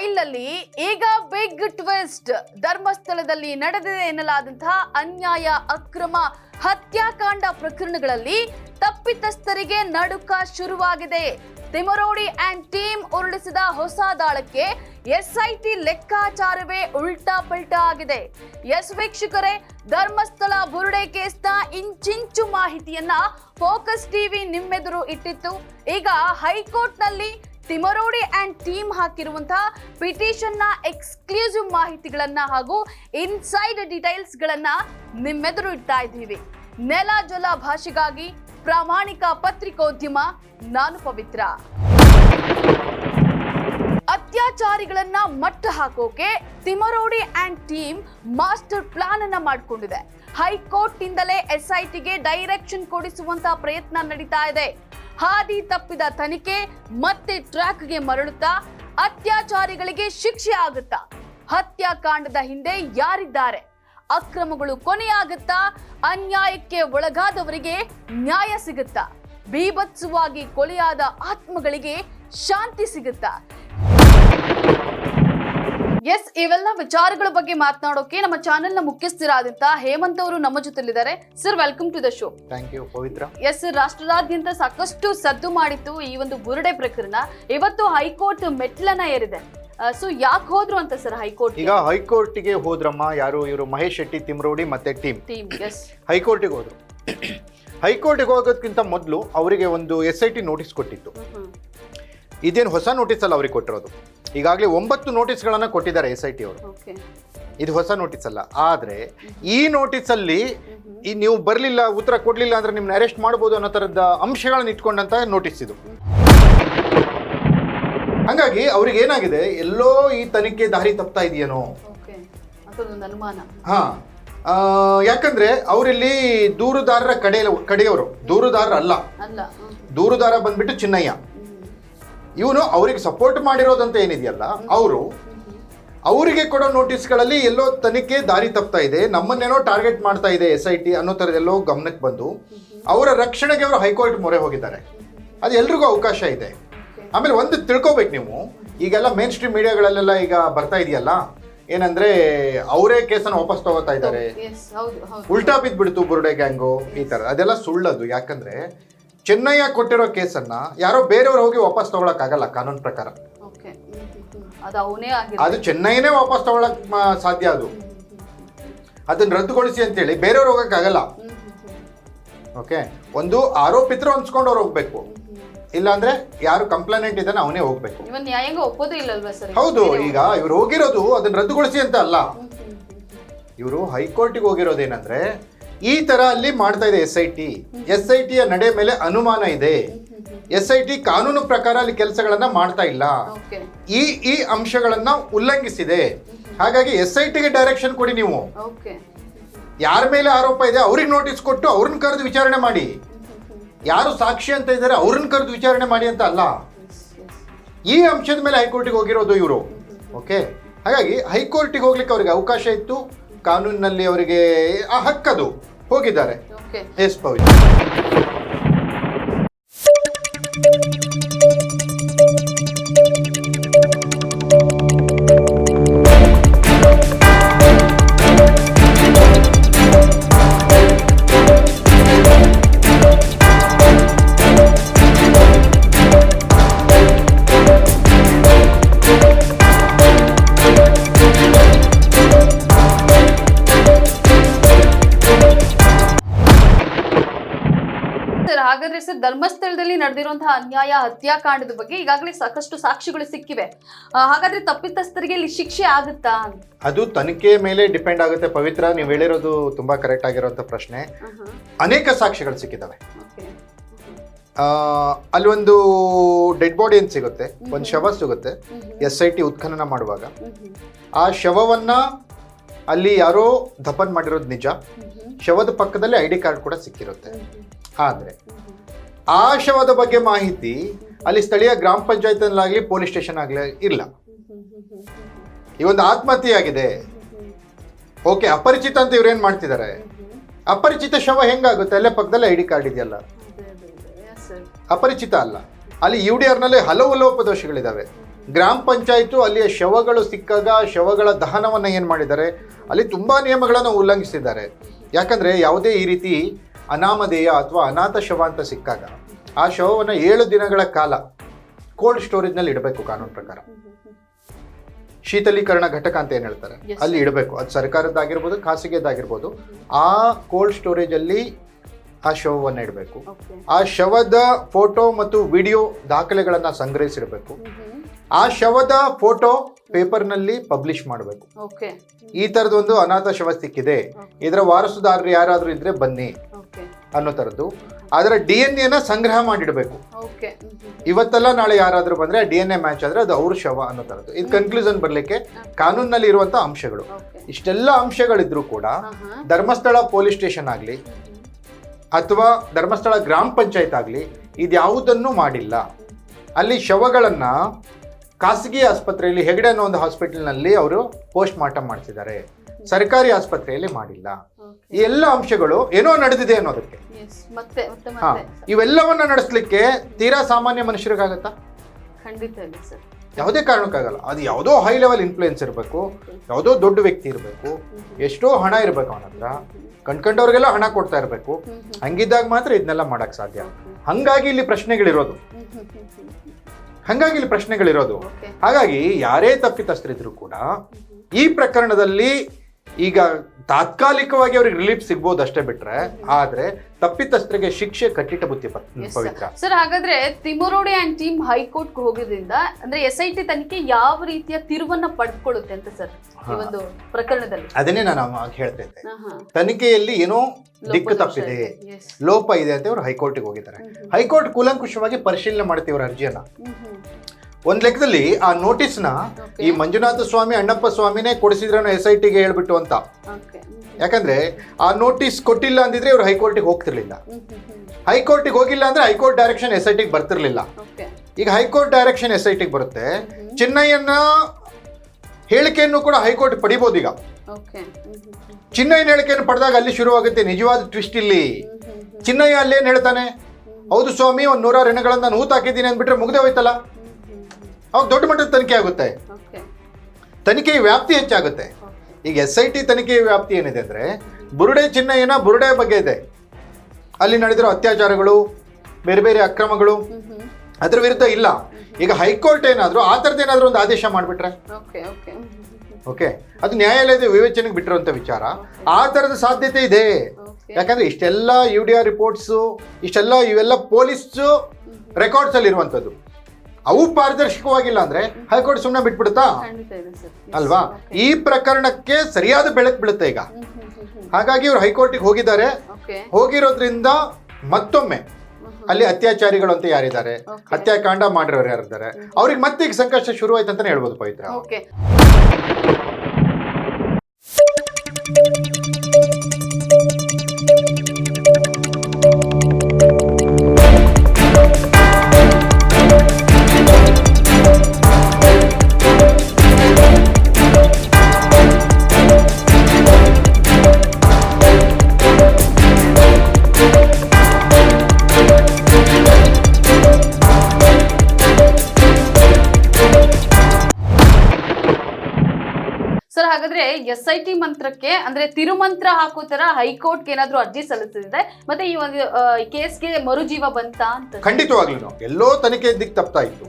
ಫೈಲ್ನಲ್ಲಿ ಈಗ big twist ಧರ್ಮಸ್ಥಳದಲ್ಲಿ ನಡೆದಿದೆ ಎನ್ನಲಾದಂತಹ ಅನ್ಯಾಯ, ಅಕ್ರಮ, ಹತ್ಯಾಕಾಂಡ ಪ್ರಕರಣಗಳಲ್ಲಿ ತಪ್ಪಿತಸ್ಥರಿಗೆ ನಡುಕ ಶುರುವಾಗಿದೆ. ತಿಮರೋಡಿ ಅಂಡ್ ಟೀಮ್ ಉರುಳಿಸಿದ ಹೊಸ ದಾಳಕ್ಕೆ ಎಸ್ಐಟಿ ಲೆಕ್ಕಾಚಾರವೇ ಉಲ್ಟಾ ಪಲ್ಟಾ ಆಗಿದೆ. ಎಸ್ ವೀಕ್ಷಕರೇ, ಧರ್ಮಸ್ಥಳ ಬುರುಡೆ ಕೇಸ್ನ ಇಂಚಿಂಚು ಮಾಹಿತಿಯನ್ನ ಫೋಕಸ್ ಟಿವಿ ನಿಮ್ಮೆದುರು ಇಟ್ಟಿತ್ತು. ಈಗ ಹೈಕೋರ್ಟ್ನಲ್ಲಿ ತಿಮರೋಡಿ ಅಂಡ್ ಟೀಮ್ ಹಾಕಿರುವಂತಹ ಪಿಟಿಷನ್ನ ಎಕ್ಸ್ಕ್ಲೂಸಿವ್ ಮಾಹಿತಿಗಳನ್ನ ಹಾಗೂ ಇನ್ಸೈಡ್ ಡೀಟೇಲ್ಸ್ ಗಳನ್ನ ನಿಮ್ಮೆದುರು ಇಡ್ತಾ ಇದ್ದೀವಿ. ನೆಲ ಜಲ ಭಾಷೆಗಾಗಿ ಪ್ರಾಮಾಣಿಕ ಪತ್ರಿಕೋದ್ಯಮ ನಾನು ಪವಿತ್ರ. ಅತ್ಯಾಚಾರಿಗಳನ್ನ ಮಟ್ಟ ಹಾಕೋಕೆ Timarodi and team master plan ಅನ್ನ ಮಾಡಿಕೊಂಡಿದೆ. ಹೈಕೋರ್ಟ್ ನಿಂದಲೇ ಎಸ್ಐಟಿಗೆ ಡೈರೆಕ್ಷನ್ ಕೊಡಿಸುವಂತ ಪ್ರಯತ್ನ ನಡೀತಾ ಇದೆ. ಹಾದಿ ತಪ್ಪಿದ ತನಿಖೆ ಮತ್ತೆ ಟ್ರ್ಯಾಕ್ಗೆ ಮರಳುತ್ತಾ ಅತ್ಯಾಚಾರಿಗಳಿಗೆ ಶಿಕ್ಷೆ ಆಗುತ್ತಾ? ಹತ್ಯಾಕಾಂಡದ ಹಿಂದೆ ಯಾರಿದ್ದಾರೆ? ಅಕ್ರಮಗಳು ಕೊನೆಯಾಗುತ್ತಾ? ಅನ್ಯಾಯಕ್ಕೆ ಒಳಗಾದವರಿಗೆ ನ್ಯಾಯ ಸಿಗುತ್ತಾ? ಬೀಭತ್ಸವಾಗಿ ಕೊಲೆಯಾದ ಆತ್ಮಗಳಿಗೆ ಶಾಂತಿ ಸಿಗುತ್ತಾ? ಎಸ್ ಇವೆಲ್ಲ ವಿಚಾರಗಳ ಬಗ್ಗೆ ಮಾತನಾಡೋಕೆ ನಮ್ಮ ಚಾನೆಲ್ನ ಮುಖ್ಯಸ್ಥರಾದಂತಹ ಹೇಮಂತ್ ಅವರು ನಮ್ಮ ಜೊತೆಲಿದ್ದಾರೆ. Sir welcome to the show thank you Pavithra. Yes ರಾಷ್ಟ್ರದಾದ್ಯಂತ ಸಾಕಷ್ಟು ಸದ್ದು ಮಾಡಿತ್ತು ಈ ಒಂದು ಬುರುಡೆ ಪ್ರಕರಣ. ಇವತ್ತು ಹೈಕೋರ್ಟ್ ಮೆಟ್ಲನ್ನ ಏರಿದೆ. ಸೊ ಯಾಕೆ ಹೋದ್ರು ಅಂತ ಸರ್ ಹೈಕೋರ್ಟ್? ಈಗ ಹೈಕೋರ್ಟಿಗೆ ಹೋದ್ರಮ್ಮ ಯಾರು? ಇವರು ಮಹೇಶ್ ಶೆಟ್ಟಿ ತಿಮ್ರೋಡಿ ಮತ್ತೆ ಟೀಮ್ ಟೀಮ್ ಎಸ್ ಹೈಕೋರ್ಟಿಗೆ ಹೋದ್ರು. ಹೈಕೋರ್ಟಿಗೆ ಹೋಗೋದಕ್ಕಿಂತ ಮೊದಲು ಅವರಿಗೆ ಒಂದು ಎಸ್ ಐ ಟಿ ನೋಟಿಸ್ ಕೊಟ್ಟಿತ್ತು. ಇದೇನು ಹೊಸ ನೋಟಿಸ್ ಅಲ್ಲ ಅವ್ರಿಗೆ ಕೊಟ್ಟಿರೋದು. ಈಗಾಗಲೇ ಒಂಬತ್ತು ನೋಟಿಸ್ಗಳನ್ನು ಕೊಟ್ಟಿದ್ದಾರೆ ಎಸ್ ಐ ಟಿ ಅವರು. ಇದು ಹೊಸ ನೋಟಿಸ್ ಅಲ್ಲ. ಆದರೆ ಈ ನೋಟಿಸಲ್ಲಿ ಈ ನೀವು ಬರಲಿಲ್ಲ ಉತ್ತರ ಕೊಡಲಿಲ್ಲ ಅಂದ್ರೆ ನಿಮ್ನ ಅರೆಸ್ಟ್ ಮಾಡ್ಬೋದು ಅನ್ನೋ ಥರದ ಅಂಶಗಳನ್ನ ಇಟ್ಕೊಂಡಂತ ನೋಟಿಸ್ ಇದು. ಹಾಗಾಗಿ ಅವ್ರಿಗೆ ಏನಾಗಿದೆ? ಎಲ್ಲೋ ಈ ತನಿಖೆ ದಾರಿ ತಪ್ತಾ ಇದೆಯೇನೋ? ಹಾ. ಯಾಕಂದ್ರೆ ಅವರಿಲ್ಲಿ ದೂರುದಾರರ ಕಡೆ ಕಡೆಯವರು. ದೂರುದಾರರ ಅಲ್ಲ ಅಲ್ಲ. ಹ್ಮ್. ದೂರುದಾರ ಬಂದ್ಬಿಟ್ಟು ಚಿನ್ನಯ್ಯ. ಇವನು ಅವ್ರಿಗೆ ಸಪೋರ್ಟ್ ಮಾಡಿರೋದಂತ ಏನಿದೆಯಲ್ಲ ಅವರು ಅವರಿಗೆ ಕೊಡೋ ನೋಟಿಸ್ಗಳಲ್ಲಿ ಎಲ್ಲೋ ತನಿಖೆ ದಾರಿ ತಪ್ತಾ ಇದೆ ನಮ್ಮನ್ನೇನೋ ಟಾರ್ಗೆಟ್ ಮಾಡ್ತಾ ಇದೆ ಎಸ್ ಐ ಟಿ ಅನ್ನೋ ಥರದ್ದೆಲ್ಲೋ ಗಮನಕ್ಕೆ ಬಂದು ಅವರ ರಕ್ಷಣೆಗೆ ಅವರು ಹೈಕೋರ್ಟ್ ಮೊರೆ ಹೋಗಿದ್ದಾರೆ. ಅದು ಎಲ್ರಿಗೂ ಅವಕಾಶ ಇದೆ. ಆಮೇಲೆ ಒಂದು ತಿಳ್ಕೊಬೇಕು ನೀವು ಈಗೆಲ್ಲ ಮೇನ್ ಸ್ಟ್ರೀಮ್ ಮೀಡಿಯಾಗಳಲ್ಲೆಲ್ಲ ಈಗ ಬರ್ತಾ ಇದೆಯಲ್ಲ ಏನಂದ್ರೆ ಅವರೇ ಕೇಸನ್ನು ವಾಪಸ್ ತಗೋತಾ ಇದ್ದಾರೆ. ಉಲ್ಟಾ ಬಿದ್ಬಿಡ್ತು ಬುರುಡೆ ಗ್ಯಾಂಗು ಈ ತರ ಅದೆಲ್ಲ ಸುಳ್ಳದು. ಯಾಕಂದ್ರೆ ಚೆನ್ನಯ್ಯ ಕೊಟ್ಟಿರೋ ಕೇಸನ್ನ ಯಾರೋ ಬೇರೆಯವ್ರು ಹೋಗಿ ವಾಪಸ್ ತಗೊಳಕ್ ಕಾನೂನು ಪ್ರಕಾರ. ಓಕೆ. ಅದು ಚೆನ್ನೈನೇ ವಾಪಸ್ ತಗೊಳಕ್ ಸಾಧ್ಯ ಅದು. ಅದನ್ನ ರದ್ದುಗೊಳಿಸಿ ಅಂತೇಳಿ ಬೇರೆಯವ್ರು ಹೋಗಕ್ಕಾಗಲ್ಲ. ಓಕೆ. ಒಂದು ಆರೋಪಿತರು ಅನ್ಸ್ಕೊಂಡವ್ರು ಹೋಗ್ಬೇಕು. ಇಲ್ಲಾಂದ್ರೆ ಯಾರು ಕಂಪ್ಲೇಂಟ್ ಇದ್ದಾನೆ ಅವನೇ ಹೋಗ್ಬೇಕು. ಇವನ್ ನ್ಯಾಯಾಂಗ ಒಪ್ಪೋದು ಇಲ್ಲಲ್ವಾ ಸರ್? ಹೌದು ಈಗ ಇವ್ರು ಹೋಗಿರೋದು ಅದನ್ನ ರದ್ದುಗೊಳಿಸಿ ಅಂತ ಅಲ್ಲ. ಇವರು ಹೈಕೋರ್ಟಿಗೆ ಹೋಗಿರೋದೇನಂದ್ರೆ ಈ ತರ ಅಲ್ಲಿ ಮಾಡ್ತಾ ಇದೆ S I T S I ಟಿಯ ನಡೆ ಮೇಲೆ ಅನುಮಾನ ಇದೆ. ಎಸ್ ಐ ಟಿ ಕಾನೂನು ಪ್ರಕಾರ ಅಲ್ಲಿ ಕೆಲಸಗಳನ್ನ ಮಾಡ್ತಾ ಇಲ್ಲ. ಈ ಈ ಅಂಶಗಳನ್ನ ಉಲ್ಲಂಘಿಸಿದೆ. ಹಾಗಾಗಿ ಎಸ್ ಐ ಟಿಗೆ ಡೈರೆಕ್ಷನ್ ಕೊಡಿ ನೀವು. ಯಾರ ಮೇಲೆ ಆರೋಪ ಇದೆ ಅವ್ರಿಗೆ ನೋಟಿಸ್ ಕೊಟ್ಟು ಅವ್ರನ್ನ ಕರೆದು ವಿಚಾರಣೆ ಮಾಡಿ. ಯಾರು ಸಾಕ್ಷಿ ಅಂತ ಇದ್ದಾರೆ ಅವ್ರನ್ನ ಕರೆದು ವಿಚಾರಣೆ ಮಾಡಿ ಅಂತ ಅಲ್ಲ. ಈ ಅಂಶದ ಮೇಲೆ ಹೈಕೋರ್ಟಿಗೆ ಹೋಗಿರೋದು ಇವರು. ಓಕೆ. ಹಾಗಾಗಿ ಹೈಕೋರ್ಟಿಗೆ ಹೋಗ್ಲಿಕ್ಕೆ ಅವ್ರಿಗೆ ಅವಕಾಶ ಇತ್ತು. ಕಾನೂನಿನಲ್ಲಿ ಅವರಿಗೆ ಆ ಹಕ್ಕದು. ಹೋಗಿದ್ದಾರೆ. ಎಸ್ ಪವಿತ್ರ ಹಾಗಾದ್ರೆ ಸರ್ ಧರ್ಮಸ್ಥಳದಲ್ಲಿ ನಡೆದಿರುವಂತಹ ಅನ್ಯಾಯ ಹತ್ಯಾಕಾಂಡದ ಬಗ್ಗೆ ಈಗಾಗಲೇ ಸಾಕಷ್ಟು ಸಾಕ್ಷಿಗಳು ಸಿಕ್ಕಿವೆ. ಹಾಗಾದ್ರೆ ತಪ್ಪಿತಸ್ಥರಿಗೆ ಇಲ್ಲಿ ಶಿಕ್ಷೆ ಆಗುತ್ತಾ? ಅದು ತನಿಖೆ ಮೇಲೆ ಡಿಪೆಂಡ್ ಆಗುತ್ತೆ. ಪವಿತ್ರ ನೀವು ಹೇಳಿರೋದು ತುಂಬಾ ಕರೆಕ್ಟ್ ಆಗಿರುವಂತ ಪ್ರಶ್ನೆ. ಅನೇಕ ಸಾಕ್ಷಿಗಳು ಸಿಕ್ಕಿದಾವೆ. ಆ, ಅಲ್ಲಿ ಒಂದು ಡೆಡ್ ಬಾಡಿ ಅಂತ ಸಿಗುತ್ತೆ. ಒಂದು ಶವ ಸಿಗುತ್ತೆ. ಎಸ್ ಐ ಟಿ ಉತ್ಖನನ ಮಾಡುವಾಗ. ಆ ಶವವನ್ನ ಅಲ್ಲಿ ಯಾರೋ ದಫನ್ ಮಾಡಿರೋದು ನಿಜ. ಶವದ ಪಕ್ಕದಲ್ಲಿ ಐ ಡಿ ಕಾರ್ಡ್ ಕೂಡ ಸಿಕ್ಕಿರುತ್ತೆ. ಆದ್ರೆ ಆ ಶವದ ಬಗ್ಗೆ ಮಾಹಿತಿ ಅಲ್ಲಿ ಸ್ಥಳೀಯ ಗ್ರಾಮ ಪಂಚಾಯತ್ನಲ್ಲಾಗಲಿ ಪೊಲೀಸ್ ಸ್ಟೇಷನ್ ಆಗಲಿ ಇಲ್ಲ. ಈ ಒಂದು ಆತ್ಮಹತ್ಯೆ ಆಗಿದೆ ಓಕೆ, ಅಪರಿಚಿತ ಅಂತ ಇವ್ರೇನ್ ಮಾಡ್ತಿದ್ದಾರೆ ಅಪರಿಚಿತ ಶವ ಹೆಂಗಾಗುತ್ತೆ? ಅಲ್ಲೇ ಪಕ್ಕದಲ್ಲಿ ಐ ಡಿ ಕಾರ್ಡ್ ಇದೆಯಲ್ಲ? ಅಪರಿಚಿತ ಅಲ್ಲ. ಅಲ್ಲಿ ಯು ಡಿ ಆರ್ನಲ್ಲಿ ಹಲವು ಲೋಪದೋಷಗಳಿದ್ದಾವೆ ಗ್ರಾಮ ಪಂಚಾಯತು ಅಲ್ಲಿಯ ಶವಗಳು ಸಿಕ್ಕಾಗ ಶವಗಳ ದಹನವನ್ನು ಏನು ಮಾಡಿದ್ದಾರೆ? ಅಲ್ಲಿ ತುಂಬಾ ನಿಯಮಗಳನ್ನು ಉಲ್ಲಂಘಿಸಿದ್ದಾರೆ. ಯಾಕಂದ್ರೆ ಯಾವುದೇ ಈ ರೀತಿ ಅನಾಮಧೇಯ ಅಥವಾ ಅನಾಥ ಶವ ಅಂತ ಸಿಕ್ಕಾಗ ಆ ಶವವನ್ನು ಏಳು ದಿನಗಳ ಕಾಲ ಕೋಲ್ಡ್ ಸ್ಟೋರೇಜ್ನಲ್ಲಿ ಇಡಬೇಕು ಕಾನೂನು ಪ್ರಕಾರ. ಶೀತಲೀಕರಣ ಘಟಕ ಅಂತ ಏನು ಹೇಳ್ತಾರೆ? ಅಲ್ಲಿ ಇಡಬೇಕು. ಅದು ಸರ್ಕಾರದ್ದಾಗಿರ್ಬೋದು ಖಾಸಗಿಯದ್ದಾಗಿರ್ಬೋದು. ಆ ಕೋಲ್ಡ್ ಸ್ಟೋರೇಜಲ್ಲಿ ಆ ಶವವನ್ನು ಇಡಬೇಕು. ಆ ಶವದ ಫೋಟೋ ಮತ್ತು ವಿಡಿಯೋ ದಾಖಲೆಗಳನ್ನು ಸಂಗ್ರಹಿಸಿಡಬೇಕು. ಆ ಶವದ ಫೋಟೋ ಪೇಪರ್ನಲ್ಲಿ ಪಬ್ಲಿಷ್ ಮಾಡಬೇಕು. ಈ ಥರದೊಂದು ಅನಾಥ ಶವ ಸಿಕ್ಕಿದೆ. ಇದರ ವಾರಸುದಾರರು ಯಾರಾದರೂ ಇದ್ರೆ ಬನ್ನಿ. ಅನ್ನೋ ಥರದ್ದು. ಅದರ ಡಿ ಎನ್ ಎನ ಸಂಗ್ರಹ ಮಾಡಿಡಬೇಕು. ಇವತ್ತೆಲ್ಲ ನಾಳೆ ಯಾರಾದರೂ ಬಂದ್ರೆ ಡಿ ಎನ್ ಎ ಮ್ಯಾಚ್ ಆದ್ರೆ ಅದು ಅವ್ರ ಶವ ಅನ್ನೋ ಥರದ್ದು. ಇದು ಕನ್ಕ್ಲೂಷನ್ ಬರಲಿಕ್ಕೆ ಕಾನೂನಿನಲ್ಲಿ ಇರುವಂಥ ಅಂಶಗಳು. ಇಷ್ಟೆಲ್ಲ ಅಂಶಗಳಿದ್ರೂ ಕೂಡ ಧರ್ಮಸ್ಥಳ ಪೊಲೀಸ್ ಸ್ಟೇಷನ್ ಆಗಲಿ ಅಥವಾ ಧರ್ಮಸ್ಥಳ ಗ್ರಾಮ ಪಂಚಾಯತ್ ಆಗಲಿ ಇದ್ಯಾವುದನ್ನು ಮಾಡಿಲ್ಲ. ಅಲ್ಲಿ ಶವಗಳನ್ನು ಖಾಸಗಿ ಆಸ್ಪತ್ರೆಯಲ್ಲಿ ಹೆಗಡೆ ಅನ್ನೋ ಒಂದು ಹಾಸ್ಪಿಟಲ್ನಲ್ಲಿ ಅವರು ಪೋಸ್ಟ್ ಮಾರ್ಟಮ್ ಮಾಡಿಸಿದ್ದಾರೆ. ಸರ್ಕಾರಿ ಆಸ್ಪತ್ರೆಯಲ್ಲಿ ಮಾಡಿಲ್ಲ. ಈ ಎಲ್ಲ ಅಂಶಗಳು ಏನೋ ನಡೆದಿದೆ ಅನ್ನೋದಕ್ಕೆ. ಹಾ ಇವೆಲ್ಲವನ್ನ ನಡೆಸಲಿಕ್ಕೆ ತೀರಾ ಸಾಮಾನ್ಯ ಮನುಷ್ಯರಿಗಾಗತ್ತಾ? ಯಾವುದೇ ಕಾರಣಕ್ಕಾಗಲ್ಲ. ಅದು ಯಾವುದೋ ಹೈ ಲೆವೆಲ್ ಇನ್ಫ್ಲೂಯೆನ್ಸ್ ಇರಬೇಕು ಯಾವುದೋ ದೊಡ್ಡ ವ್ಯಕ್ತಿ ಇರಬೇಕು ಎಷ್ಟೋ ಹಣ ಇರಬೇಕು ಅವನ ಹತ್ರ. ಕಂಡ್ಕೊಂಡವ್ರಿಗೆಲ್ಲ ಹಣ ಕೊಡ್ತಾ ಇರಬೇಕು. ಹಂಗಿದ್ದಾಗ ಮಾತ್ರ ಇದನ್ನೆಲ್ಲ ಮಾಡಕ್ ಸಾಧ್ಯ. ಹಂಗಾಗಿ ಇಲ್ಲಿ ಪ್ರಶ್ನೆಗಳಿರೋದು. ಹಂಗಾಗಿ ಇಲ್ಲಿ ಪ್ರಶ್ನೆಗಳಿರೋದು. ಹಾಗಾಗಿ ಯಾರೇ ತಪ್ಪಿತಸ್ಥರಿದ್ರು ಕೂಡ ಈ ಪ್ರಕರಣದಲ್ಲಿ ಈಗ ತಾತ್ಕಾಲಿಕವಾಗಿ ಅವ್ರಿಗೆ ರಿಲೀಫ್ ಸಿಗ್ಬೋದು ಅಷ್ಟೇ ಬಿಟ್ರೆ ಆದ್ರೆ ತಪ್ಪಿತಸ್ಥರಿಗೆ ಶಿಕ್ಷೆ ಕಟ್ಟಿಟ್ಟ ಬುತ್ತಿ ಪವಿತ್ರ. ಸರ್ ಹಾಗಾದ್ರೆ ತಿಮರೋಡಿ ಅಂಡ್ ಟೀಮ್ ಹೈಕೋರ್ಟ್ ಹೋಗೋದ್ರಿಂದ ಅಂದ್ರೆ ಎಸ್ ಐ ಟಿ ತನಿಖೆ ಯಾವ ರೀತಿಯ ತಿರುವನ್ನ ಪಡ್ಕೊಳ್ಳುತ್ತೆ ಅಂತ ಸರ್ ಈ ಒಂದು ಪ್ರಕರಣದಲ್ಲಿ? ಅದನ್ನೇ ನಾನು ಹೇಳ್ತಾ ಇದ್ದೆ. ತನಿಖೆಯಲ್ಲಿ ಏನೋ ದಿಕ್ಕು ತಪ್ಪಿದೆ. ಲೋಪ ಇದೆ ಅಂತ ಇವರು ಹೈಕೋರ್ಟ್ಗೆ ಹೋಗಿದ್ದಾರೆ. ಹೈಕೋರ್ಟ್ ಕೂಲಂಕುಷವಾಗಿ ಪರಿಶೀಲನೆ ಮಾಡ್ತೀವ್ರ ಇವ್ರ ಅರ್ಜಿಯನ್ನ. ಒಂದ್ ಲೆಕ್ಕದಲ್ಲಿ ಆ ನೋಟಿಸ್ನ. ಈ ಮಂಜುನಾಥ ಸ್ವಾಮಿ ಅಣ್ಣಪ್ಪ ಸ್ವಾಮಿನೇ ಕೊಡಿಸಿದ್ರನ್ನ ಎಸ್ ಐ ಟಿಗೆ ಹೇಳ್ಬಿಟ್ಟು ಅಂತ. ಯಾಕಂದ್ರೆ ಆ ನೋಟಿಸ್ ಕೊಟ್ಟಿಲ್ಲ ಅಂದಿದ್ರೆ ಇವ್ರು ಹೈಕೋರ್ಟಿಗೆ ಹೋಗ್ತಿರ್ಲಿಲ್ಲ. ಹೈಕೋರ್ಟಿಗೆ ಹೋಗಿಲ್ಲ ಅಂದ್ರೆ ಹೈಕೋರ್ಟ್ ಡೈರೆಕ್ಷನ್ ಎಸ್ ಐ ಟಿಗೆ ಬರ್ತಿರ್ಲಿಲ್ಲ ಈಗ ಹೈಕೋರ್ಟ್ ಡೈರೆಕ್ಷನ್ ಎಸ್ ಐ ಟಿಗೆ ಬರುತ್ತೆ ಚೆನ್ನೈಯನ್ನ ಚಿನ್ನಯ್ಯನ ಹೇಳಿಕೆಯನ್ನು ಕೂಡ ಹೈಕೋರ್ಟ್ ಪಡಿಬೋದು ಈಗ. ಚಿನ್ನಯ್ಯನ ಹೇಳಿಕೆಯನ್ನು ಪಡೆದಾಗ ಅಲ್ಲಿ ಶುರುವಾಗುತ್ತೆ ನಿಜವಾದ ಟ್ವಿಸ್ಟ್ ಇಲ್ಲಿ. ಚಿನ್ನಯ್ಯ ಅಲ್ಲೇನ್ ಹೇಳ್ತಾನೆ ಹೌದು ಸ್ವಾಮಿ ಒಂದು ನೂರಾರು ಹೆಣಗಳನ್ನ ನಾನು ಹೂತ್ ಹಾಕಿದ್ದೀನಿ ಅಂದ್ಬಿಟ್ರೆ ಮುಗ್ದೆ ಹೋಯ್ತಲ್ಲ. ಅವಾಗ ದೊಡ್ಡ ಮಟ್ಟದ ತನಿಖೆ ಆಗುತ್ತೆ. ತನಿಖೆ ವ್ಯಾಪ್ತಿ ಹೆಚ್ಚಾಗುತ್ತೆ. ಈಗ ಎಸ್ ಐ ಟಿ ತನಿಖೆ ವ್ಯಾಪ್ತಿ ಏನಿದೆ ಅಂದ್ರೆ ಬುರುಡೆ ಚಿನ್ನಯ್ಯನ ಬುರುಡೆ ಬಗ್ಗೆ ಇದೆ. ಅಲ್ಲಿ ನಡೆದಿರೋ ಅತ್ಯಾಚಾರಗಳು ಬೇರೆ ಬೇರೆ ಅಕ್ರಮಗಳು. ಅದ್ರ ವಿರುದ್ಧ ಇಲ್ಲ. ಈಗ ಹೈಕೋರ್ಟ್ ಏನಾದರೂ ಆ ಥರದ್ದು ಏನಾದ್ರು ಒಂದು ಆದೇಶ ಮಾಡಿಬಿಟ್ರೆ. ಓಕೆ ಅದು ನ್ಯಾಯಾಲಯದ ವಿವೇಚನೆಗೆ ಬಿಟ್ಟಿರುವಂಥ ವಿಚಾರ. ಆ ಥರದ ಸಾಧ್ಯತೆ ಇದೆ. ಯಾಕಂದ್ರೆ ಇಷ್ಟೆಲ್ಲ ಯು ಡಿ ಆರ್ ರಿಪೋರ್ಟ್ಸು ಇಷ್ಟೆಲ್ಲ ಇವೆಲ್ಲ ಪೊಲೀಸ್ ರೆಕಾರ್ಡ್ಸ್ ಅಲ್ಲಿ ಇರುವಂಥದ್ದು ಅವು ಪಾರದರ್ಶಕವಾಗಿಲ್ಲ ಅಂದ್ರೆ ಹೈಕೋರ್ಟ್ ಸುಮ್ಮನೆ ಬಿಟ್ಬಿಡುತ್ತಾ? ಅಲ್ವಾ? ಈ ಪ್ರಕರಣಕ್ಕೆ ಸರಿಯಾದ ಬೆಳಕು ಬೀಳುತ್ತೆ ಈಗ. ಹಾಗಾಗಿ ಇವ್ರು ಹೈಕೋರ್ಟಿಗೆ ಹೋಗಿದ್ದಾರೆ. ಹೋಗಿರೋದ್ರಿಂದ ಮತ್ತೊಮ್ಮೆ. ಅಲ್ಲಿ ಅತ್ಯಾಚಾರಿಗಳು ಅಂತ ಯಾರಿದ್ದಾರೆ. ಹತ್ಯಾಕಾಂಡ ಮಾಡಿರೋರು ಯಾರಿದ್ದಾರೆ? ಅವ್ರಿಗೆ ಮತ್ತೆ ಈಗ ಸಂಕಷ್ಟ ಶುರು ಆಯ್ತು ಅಂತಾನೆ ಹೇಳ್ಬೋದು ಪವಿತ್ರ. ಹಾಗಾದ್ರೆ ಎಸ್ ಐ ಟಿ ಮಂತ್ರಕ್ಕೆ ಅಂದ್ರೆ ತಿರುಮಂತ್ರ ಹಾಕೋ ತರ ಹೈಕೋರ್ಟ್ ಏನಾದ್ರು ಅರ್ಜಿ ಸಲ್ಲಿಸಿದೆ ಮತ್ತೆ ಈ ಒಂದು ಕೇಸ್ಗೆ ಮರುಜೀವ ಬಂತ ಅಂತ. ಖಂಡಿತವಾಗ್ಲೂ ಎಲ್ಲೋ ತನಿಖೆ ದಿಕ್ ತಪ್ತಾ ಇತ್ತು.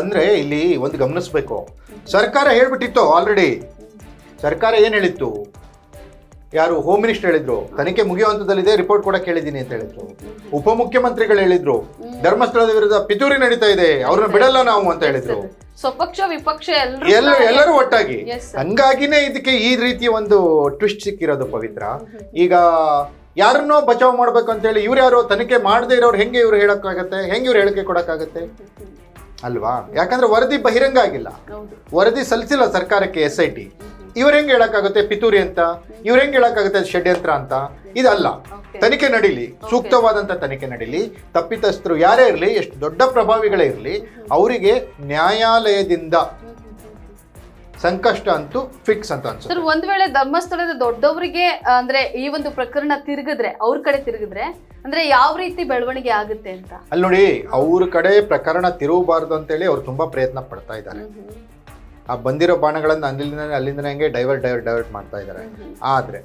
ಅಂದ್ರೆ ಇಲ್ಲಿ ಒಂದು ಗಮನಿಸ್ಬೇಕು. ಸರ್ಕಾರ ಹೇಳ್ಬಿಟ್ಟಿತ್ತು ಆಲ್ರೆಡಿ ಸರ್ಕಾರ ಏನ್ ಹೇಳಿತ್ತು? ಯಾರು ಹೋಮ್ ಮಿನಿಸ್ಟರ್ ಹೇಳಿದ್ರು ತನಿಖೆ ಮುಗಿಯುವಂತದಲ್ಲಿದೆ ರಿಪೋರ್ಟ್ ಕೂಡ ಕೇಳಿದ್ದೀನಿ ಅಂತ ಹೇಳಿದ್ರು. ಉಪಮುಖ್ಯಮಂತ್ರಿಗಳು ಹೇಳಿದ್ರು ಧರ್ಮಸ್ಥಳದ ವಿರುದ್ಧ ಪಿತೂರಿ ನಡೀತಾ ಇದೆ ಅವ್ರನ್ನ ಬಿಡಲ್ಲ ನಾವು ಅಂತ ಹೇಳಿದ್ರು. ಸ್ವಪಕ್ಷ ವಿಪಕ್ಷ ಎಲ್ಲ ಎಲ್ಲರೂ ಎಲ್ಲರೂ ಒಟ್ಟಾಗಿ. ಹಂಗಾಗಿನೇ ಇದಕ್ಕೆ ಈ ರೀತಿಯ ಒಂದು ಟ್ವಿಸ್ಟ್ ಸಿಕ್ಕಿರೋದು ಪವಿತ್ರ. ಈಗ ಯಾರನ್ನೋ ಬಚಾವ್ ಮಾಡ್ಬೇಕು ಅಂತ ಹೇಳಿ ಇವ್ರು ಯಾರು ತನಿಖೆ ಮಾಡದೇ ಇರೋರು ಹೆಂಗೆ ಇವ್ರು ಹೇಳಕ್ಕಾಗತ್ತೆ? ಹೆಂಗೆ ಇವ್ರು ಹೇಳಿಕೆ ಕೊಡಕ್ಕಾಗತ್ತೆ? ಅಲ್ವಾ? ಯಾಕಂದ್ರೆ ವರದಿ ಬಹಿರಂಗ ಆಗಿಲ್ಲ. ವರದಿ ಸಲ್ಲಿಸಿಲ್ಲ ಸರ್ಕಾರಕ್ಕೆ ಎಸ್ ಐ ಟಿ ಇವ್ರ ಹೆಂಗ್ ಹೇಳಕ್ಕಾಗುತ್ತೆ? ಪಿತೂರಿ ಅಂತ? ಇವ್ರ ಹೆಂಗ್ ಹೇಳಕ್ಕಾಗುತ್ತೆ? ಷಡ್ಯಂತ್ರ ಅಂತ? ಇದಲ್ಲ. ತನಿಖೆ ನಡೀಲಿ. ಸೂಕ್ತವಾದಂತ ತನಿಖೆ ನಡೀಲಿ. ತಪ್ಪಿತಸ್ಥರು ಯಾರೇ ಇರಲಿ ಎಷ್ಟು ದೊಡ್ಡ ಪ್ರಭಾವಿಗಳೇ ಇರಲಿ ಅವರಿಗೆ ನ್ಯಾಯಾಲಯದಿಂದ ಸಂಕಷ್ಟ ಅಂತೂ ಫಿಕ್ಸ್ ಅಂತ ಅನ್ಸುತ್ತೆ. ಸರ್ ಒಂದ್ ವೇಳೆ ಧರ್ಮಸ್ಥಳದ ದೊಡ್ಡವರಿಗೆ ಅಂದ್ರೆ ಈ ಒಂದು ಪ್ರಕರಣ ತಿರುಗಿದ್ರೆ ಅವ್ರ ಕಡೆ ತಿರುಗಿದ್ರೆ ಅಂದ್ರೆ ಯಾವ ರೀತಿ ಬೆಳವಣಿಗೆ ಆಗುತ್ತೆ ಅಂತ? ಅಲ್ಲಿ ನೋಡಿ ಅವ್ರ ಕಡೆ ಪ್ರಕರಣ ತಿರುಗಬಾರ್ದು ಅಂತೇಳಿ ಅವ್ರು ತುಂಬಾ ಪ್ರಯತ್ನ ಪಡ್ತಾ ಇದ್ದಾರೆ. ಆ ಬಂದಿರೋ ಬಾಣಗಳನ್ನು ಅಲ್ಲಿಂದ ಅಲ್ಲಿಂದ ಹಂಗೆ ಡೈವರ್ಟ್ ಡೈವರ್ಟ್ ಡೈವರ್ಟ್ ಮಾಡ್ತಾ ಇದ್ದಾರೆ. ಆದರೆ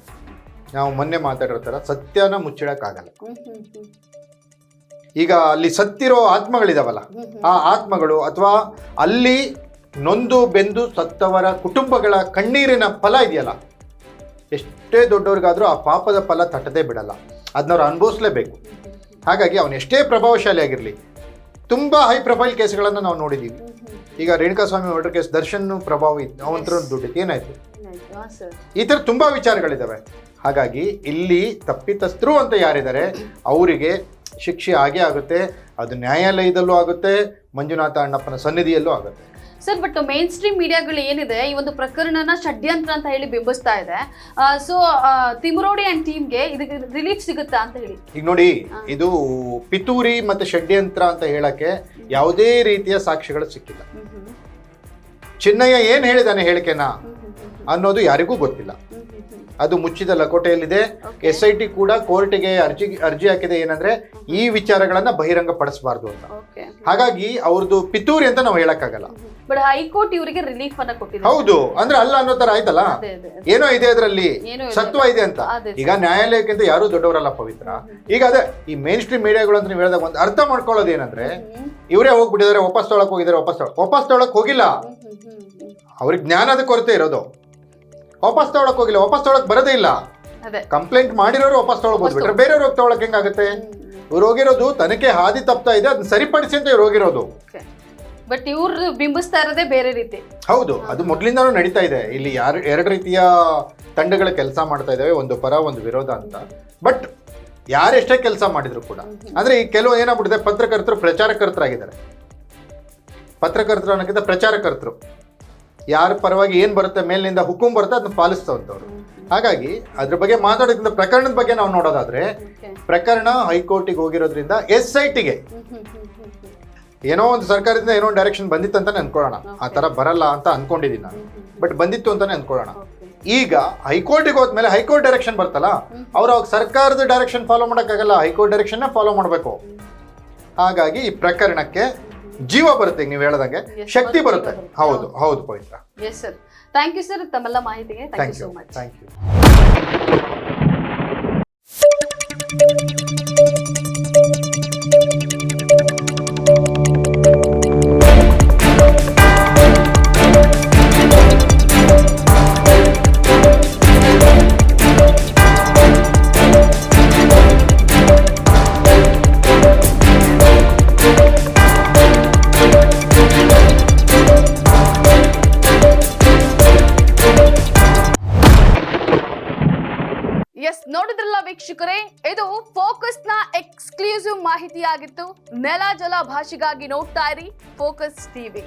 ನಾವು ಮೊನ್ನೆ ಮಾತಾಡಿರೋ ಥರ ಸತ್ಯನ ಮುಚ್ಚಿಡೋಕ್ಕಾಗಲ್ಲ. ಈಗ ಅಲ್ಲಿ ಸತ್ತಿರೋ ಆತ್ಮಗಳಿದಾವಲ್ಲ ಆ ಆತ್ಮಗಳು ಅಥವಾ ಅಲ್ಲಿ ನೊಂದು ಬೆಂದು ಸತ್ತವರ ಕುಟುಂಬಗಳ ಕಣ್ಣೀರಿನ ಫಲ ಇದೆಯಲ್ಲ ಎಷ್ಟೇ ದೊಡ್ಡವ್ರಿಗಾದರೂ ಆ ಪಾಪದ ಫಲ ತಟ್ಟದೇ ಬಿಡಲ್ಲ. ಅದನ್ನವ್ರು ಅನುಭವಿಸ್ಲೇಬೇಕು. ಹಾಗಾಗಿ ಅವನು ಎಷ್ಟೇ ಪ್ರಭಾವಶಾಲಿ ಆಗಿರಲಿ ತುಂಬ ಹೈ ಪ್ರೊಫೈಲ್ ಕೇಸ್ಗಳನ್ನು ನಾವು ನೋಡಿದ್ದೀವಿ ಈಗ ರೇಣುಕಾ ಸ್ವಾಮಿ ಮರ್ಡರ್ ಕೇಸ್ ದರ್ಶನ್ ಪ್ರಭಾವ ಇತ್ತು. ಅವಂತರ ದುಡ್ಡು ಏನಾಯ್ತು? ಈ ಥರ ತುಂಬ ವಿಚಾರಗಳಿದ್ದಾವೆ ಹಾಗಾಗಿ ಇಲ್ಲಿ ತಪ್ಪಿತಸ್ಥರು ಅಂತ ಯಾರಿದ್ದಾರೆ ಅವರಿಗೆ ಶಿಕ್ಷೆ ಆಗೇ ಆಗುತ್ತೆ ಅದು ನ್ಯಾಯಾಲಯದಲ್ಲೂ ಆಗುತ್ತೆ ಮಂಜುನಾಥ ಅಣ್ಣಪ್ಪನ ಸನ್ನಿಧಿಯಲ್ಲೂ ಆಗುತ್ತೆ. ಸರ್ ಬಟ್ ಮೇನ್ ಸ್ಟ್ರೀಮ್ ಮೀಡಿಯಾಗಳು ಏನಿದೆ ಈ ಒಂದು ಪ್ರಕರಣನ ಷಡ್ಯಂತ್ರ ಅಂತ ಹೇಳಿ ಬಿಂಬಿಸ್ತಾ ಇದೆ. ಸೊ ತಿಮರೋಡಿ ಅಂಡ್ ಟೀಮ್ಗೆ ಇದಕ್ಕೆ ರಿಲೀಫ್ ಸಿಗುತ್ತಾ ಅಂತ ಹೇಳಿ. ಈಗ ನೋಡಿ ಇದು ಪಿತೂರಿ ಮತ್ತೆ ಷಡ್ಯಂತ್ರ ಅಂತ ಹೇಳಕ್ಕೆ ಯಾವುದೇ ರೀತಿಯ ಸಾಕ್ಷಿಗಳು ಸಿಕ್ಕಿಲ್ಲ. ಚಿನ್ನಯ್ಯ ಏನ್ ಹೇಳಿದಾನೆ ಹೇಳಿಕೆನ? ಅನ್ನೋದು ಯಾರಿಗೂ ಗೊತ್ತಿಲ್ಲ. ಅದು ಮುಚ್ಚಿದ ಲಕೋಟೆಯಲ್ಲಿದೆ ಎಸ್ ಐ ಟಿ ಕೂಡ ಕೋರ್ಟಿಗೆ ಅರ್ಜಿ ಅರ್ಜಿ ಹಾಕಿದೆ ಏನಂದ್ರೆ ಈ ವಿಚಾರಗಳನ್ನ ಬಹಿರಂಗ ಪಡಿಸಬಾರ್ದು ಅಂತ ಹಾಗಾಗಿ ಅವ್ರದ್ದು ಪಿತೂರಿ ಅಂತ ನಾವು ಹೇಳಕ್ಕಾಗಲ್ಲ. ಬಟ್ ಹೈಕೋರ್ಟ್ ಇವರಿಗೆ ರಿಲೀಫ್ ಅನ್ನ ಕೊಟ್ಟಿದೆ ಹೌದು ಅಂದ್ರೆ ಅಲ್ಲ ಅನ್ನೋ ತರ ಆಯ್ತಲ್ಲ. ಏನೋ ಇದೆ ಅದರಲ್ಲಿ. ಸತ್ವ ಇದೆ ಅಂತ. ಈಗ ನ್ಯಾಯಾಲಯಕ್ಕಿಂತ ಯಾರು ದೊಡ್ಡವರಲ್ಲ ಪವಿತ್ರ. ಈಗ ಅದೇ ಈ ಮೇನ್ ಸ್ಟ್ರೀಮ್ ಮೀಡಿಯಾಗಳು ಅಂತ ನೀವು ಹೇಳಿದಾಗ ಒಂದು ಅರ್ಥ ಮಾಡ್ಕೊಳ್ಳೋದು ಏನಂದ್ರೆ. ಇವರೇ ಹೋಗ್ಬಿಟ್ಟಿದ್ದಾರೆ ವಾಪಸ್ ತೊಳಕ್ ಹೋಗಿದ್ದಾರೆ ವಾಪಸ್ ತೊಳಕ್ ವಾಪಸ್ ತೊಳಕ್ ಹೋಗಿಲ್ಲ. ಅವ್ರಿಗೆ ಜ್ಞಾನದ ಕೊರತೆ ಇರೋದು. ವಾಪಸ್ ತಗೊಳಕ್ ಹೋಗಿಲ್ಲ ವಾಪಸ್ ತಗೊಳಕ್ ಬರದೇ ಇಲ್ಲ. ಅದೇ. ಕಂಪ್ಲೇಂಟ್ ಮಾಡಿರೋರು ವಾಪಸ್ ತಗೊಳ್ಬೋದು ಬಿಟ್ರೆ ಬೇರೆಯವ್ರು ಹೋಗಿ ತಗೊಳಕ್ ಹೆಂಗಾಗುತ್ತೆ ಇವ್ರು ಹೋಗಿರೋದು ತನಿಖೆ ಹಾದಿ ತಪ್ತಾ ಇದೆ ಅದನ್ನ ಸರಿಪಡಿಸಿ ಅಂತ ಇವ್ರು ಹೋಗಿರೋದು. ಬಟ್ ಇವ್ರು ಬಿಂಬಿಸ್ತಾ ಇರೋದೇ ಬೇರೆ ರೀತಿ. ಹೌದು ಅದು ಮೊದಲಿಂದನೂ ನಡೀತಾ ಇದೆ. ಇಲ್ಲಿ ಯಾರು ಎರಡು ರೀತಿಯ ತಂಡಗಳ ಕೆಲಸ ಮಾಡ್ತಾ ಇದಾವೆ ಒಂದು ಪರ ಒಂದು ವಿರೋಧ ಅಂತ. ಬಟ್ ಯಾರೆಷ್ಟೇ ಕೆಲಸ ಮಾಡಿದ್ರು ಕೂಡ. ಅಂದ್ರೆ ಈ ಕೆಲವು ಏನಾಗ್ಬಿಟ್ಟಿದೆ ಪತ್ರಕರ್ತರು ಪ್ರಚಾರಕರ್ತರಾಗಿದ್ದಾರೆ. ಪತ್ರಕರ್ತರು ಅನ್ನೋಕ್ಕಿಂತ ಪ್ರಚಾರಕರ್ತರು. ಯಾರ ಪರವಾಗಿ ಏನು ಬರುತ್ತೆ ಮೇಲಿನಿಂದ ಹುಕುಂ ಬರುತ್ತೆ ಅದನ್ನ ಪಾಲಿಸ್ತವಂತವ್ರು ಹಾಗಾಗಿ ಅದ್ರ ಬಗ್ಗೆ ಮಾತಾಡೋದ್ರಿಂದ ಪ್ರಕರಣದ ಬಗ್ಗೆ ನಾವು ನೋಡೋದಾದ್ರೆ. ಪ್ರಕರಣ ಹೈಕೋರ್ಟಿಗೆ ಹೋಗಿರೋದ್ರಿಂದ ಎಸ್ ಐ ಟಿಗೆ. ಏನೋ ಒಂದು ಸರ್ಕಾರದಿಂದ ಏನೋ ಒಂದು ಡೈರೆಕ್ಷನ್ ಬಂದಿತ್ತಂತಾನೆ ಅನ್ಕೊಳ್ಳೋಣ. ಆ ಥರ ಬರಲ್ಲ ಅಂತ ಅನ್ಕೊಂಡಿದ್ದೀನಿ ನಾನು. ಬಟ್ ಬಂದಿತ್ತು ಅಂತಾನೆ ಅನ್ಕೊಳ್ಳೋಣ. ಈಗ ಹೈಕೋರ್ಟಿಗೆ ಹೋದ್ಮೇಲೆ ಹೈಕೋರ್ಟ್ ಡೈರೆಕ್ಷನ್ ಬರ್ತಲ್ಲ? ಅವ್ರು ಅವಾಗ ಸರ್ಕಾರದ ಡೈರೆಕ್ಷನ್ ಫಾಲೋ ಮಾಡೋಕ್ಕಾಗಲ್ಲ ಹೈಕೋರ್ಟ್ ಡೈರೆಕ್ಷನ್ ಫಾಲೋ ಮಾಡಬೇಕು. ಹಾಗಾಗಿ ಈ ಪ್ರಕರಣಕ್ಕೆ ಜೀವ ಬರುತ್ತೆ ಈಗ ನೀವು ಹೇಳ್ದಂಗೆ. Yes, ಶಕ್ತಿ ಮತ್ತೆ ಬರುತ್ತೆ. ಜೀವ ಬರುತ್ತೆ. ಹೌದು. ಹೌದು Pavithra. Yes sir thank you sir ತಮ್ಮೆಲ್ಲ ಮಾಹಿತಿಗೆ thank thank you you so much thank you ವೀಕ್ಷಕರೇ ಇದು ಫೋಕಸ್ನ ಎಕ್ಸ್ಕ್ಲೂಸಿವ್ ಮಾಹಿತಿಯಾಗಿತ್ತು. ನೆಲ ಜಲ ಭಾಷೆಗಾಗಿ ನೋಡ್ತಾ ಇರಿ ಫೋಕಸ್ ಟಿವಿ.